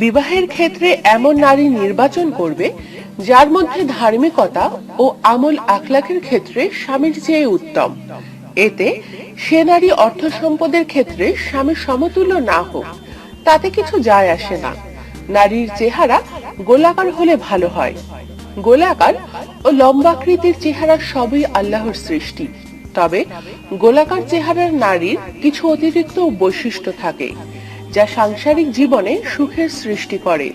বিবাহের ক্ষেত্রে এমন নারী নির্বাচন করবে, যার মধ্যে ধার্মিকতা ও আমল আখলাকের ক্ষেত্রে স্বামীর চেয়ে উত্তম। এতে সে নারী অর্থ সম্পদের ক্ষেত্রে স্বামীর সমতুল্য না হোক, তাতে কিছু যায় আসে না। নারীর চেহারা গোলাকার হলে ভালো হয়। গোলাকার ও লম্বাকৃতির চেহারা সবই আল্লাহর সৃষ্টি। তবে গোলাকার চেহারার নারীর কিছু অতিরিক্ত বৈশিষ্ট্য থাকে। যা সাংসারিক জীবনে সুখের সৃষ্টি করে।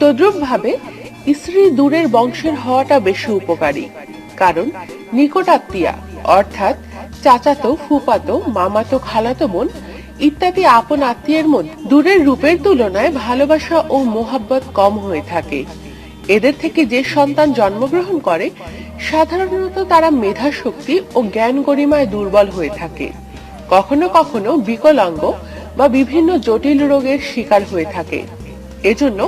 তদ্রুপ ভাবে স্ত্রী দূরের বংশের হওয়াটা বেশি উপকারী। কারণ নিকটাত্মীয়া অর্থাৎ চাচাতো ফুপাতো মামাতো, খালাতো বোন, ইত্যাদি আপন আত্মীয়ের মধ্যে দূরের রূপের তুলনায় ভালোবাসা ও মোহাব্বত কম হয়ে থাকে। এদের থেকে যে সন্তান জন্মগ্রহণ করে, সাধারণত তারা মেধা শক্তি ও জ্ঞান গরিমায় দুর্বল হয়ে থাকে। কখনো কখনো বিকলাঙ্গ বা বিভিন্ন জটিল রোগের শিকার হয়ে থাকে। এজন্য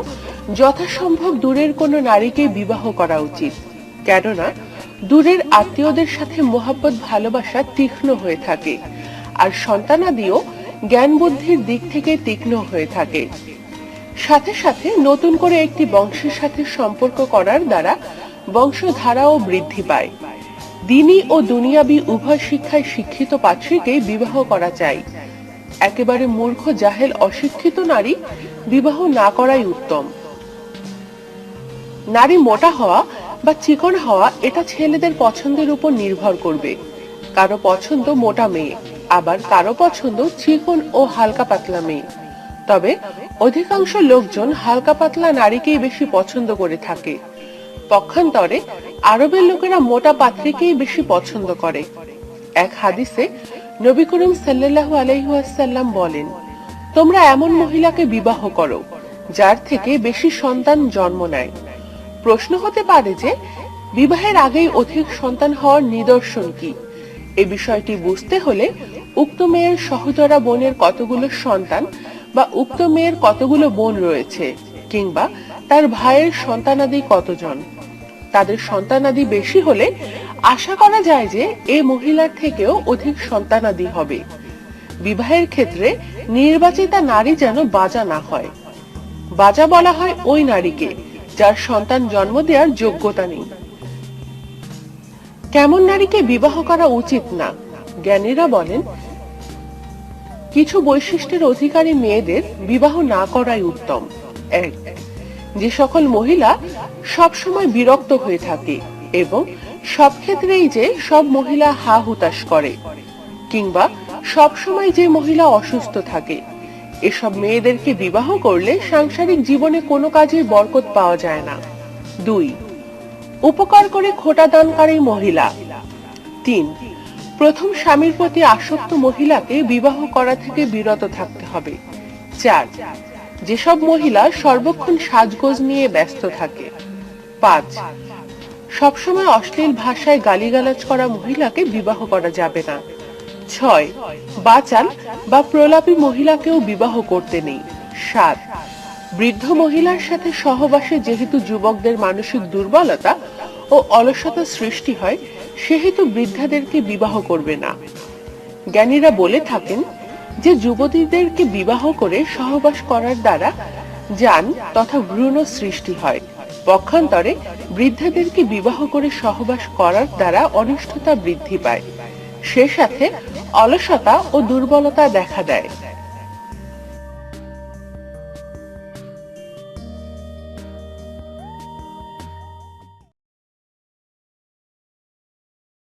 যথাসম্ভব দূরের কোনো নারীকে বিবাহ করা উচিত, কেননা দূরের আত্মীয়দের সাথে মোহাব্বত, ভালোবাসা তীক্ষ্ণ হয়ে থাকে, আর সন্তানাদিও জ্ঞান বুদ্ধির দিক থেকে তীক্ষ্ণ হয়ে থাকে। সাথে সাথে নতুন করে একটি বংশের সাথে সম্পর্ক করার দ্বারা বংশধারাও বৃদ্ধি পায়। দিনী ও দুনিয়াবি উভয় শিক্ষায় শিক্ষিত পাত্রীকে বিবাহ করা চাই একেবারে মূর্খ, জাহেল, অশিক্ষিত নারী বিবাহ না করাই উত্তম। নারী মোটা হওয়া বা চিকন হওয়া, এটা ছেলেদের পছন্দের উপর নির্ভর করবে। কারও পছন্দ মোটা মেয়ে, আবার কারও পছন্দ চিকন ও হালকা পাতলা মেয়ে। তবে অধিকাংশ লোকজন হালকা পাতলা নারীকেই বেশি পছন্দ করে থাকে। পক্ষান্তরে আরবের লোকেরা মোটা পাত্রীকেই বেশি পছন্দ করে। এক হাদিসে নবী করিম সাল্লাল্লাহু আলাইহি ওয়াসাল্লাম বলেন, তোমরা এমন মহিলাকে বিবাহ করো, যার থেকে বেশি সন্তান জন্ম নেয়। প্রশ্ন হতে পারে যে, বিবাহের আগেই অধিক সন্তান হওয়ার নিদর্শন কি? এ বিষয়টি বুঝতে হলে উক্ত মেয়ের সহচরা বোনের কতগুলো সন্তান বা উক্ত মেয়ের কতগুলো বোন রয়েছে, কিংবা তার ভাইয়ের সন্তানাদি কতজন? তাদের সন্তানাদি বেশি হলে আশা করা যায় যে এ মহিলার থেকেও অধিক সন্তানাদি হবে। বিবাহের ক্ষেত্রে নির্বাচিতা নারী যেন বাজা না হয়। বাজা বলা হয় ওই নারীকে যার সন্তান জন্ম দেওয়ার যোগ্যতা নেই। কেমন নারীকে বিবাহ করা উচিত না? জ্ঞানীরা বলেন, কিছু বৈশিষ্ট্যের অধিকারী মেয়েদের বিবাহ না করাই উত্তম। এক, যে সকল মহিলা সবসময় বিরক্ত হয়ে থাকে এবং সব ক্ষেত্রেই যে সব মহিলা হা হুতাশ করে, কিংবা সব সময় যে মহিলা অসুস্থ থাকে। এসব মেয়েদেরকে বিবাহ করলে সাংসারিক জীবনে কোনো কাজের বরকত পাওয়া যায় না। দুই, উপকার করে খোটা দানকারী মহিলা। তিন, প্রথম স্বামীর প্রতি আসক্ত মহিলাকে বিবাহ করা থেকে বিরত থাকতে হবে। চার, যেসব মহিলা সর্বক্ষণ সাজগোজ নিয়ে ব্যস্ত থাকে। পাঁচ সবসময় অশ্লীল ভাষায় গালিগালাজ করা মহিলাকে বিবাহ করা যাবে না। ছয় বাচাল বা প্রলাপী মহিলাকেও বিবাহ করতে নেই। সাত, বৃদ্ধ মহিলার সাথে সহবাসে যেহেতু যুবকদের মানসিক দুর্বলতা ও অলসতা সৃষ্টি হয়, সেহেতু বৃদ্ধাদেরকে বিবাহ করবে না। জ্ঞানীরা বলে থাকেন যে যুবতীদেরকে বিবাহ করে সহবাস করার দ্বারা যান তথা ভ্রূণ সৃষ্টি হয়। পক্ষান্তরে বৃদ্ধাদেরকে বিবাহ করে সহবাস করার দ্বারা অনিষ্টতা বৃদ্ধি পায়। সে সাথে অলসতা ও দুর্বলতা দেখা দেয়।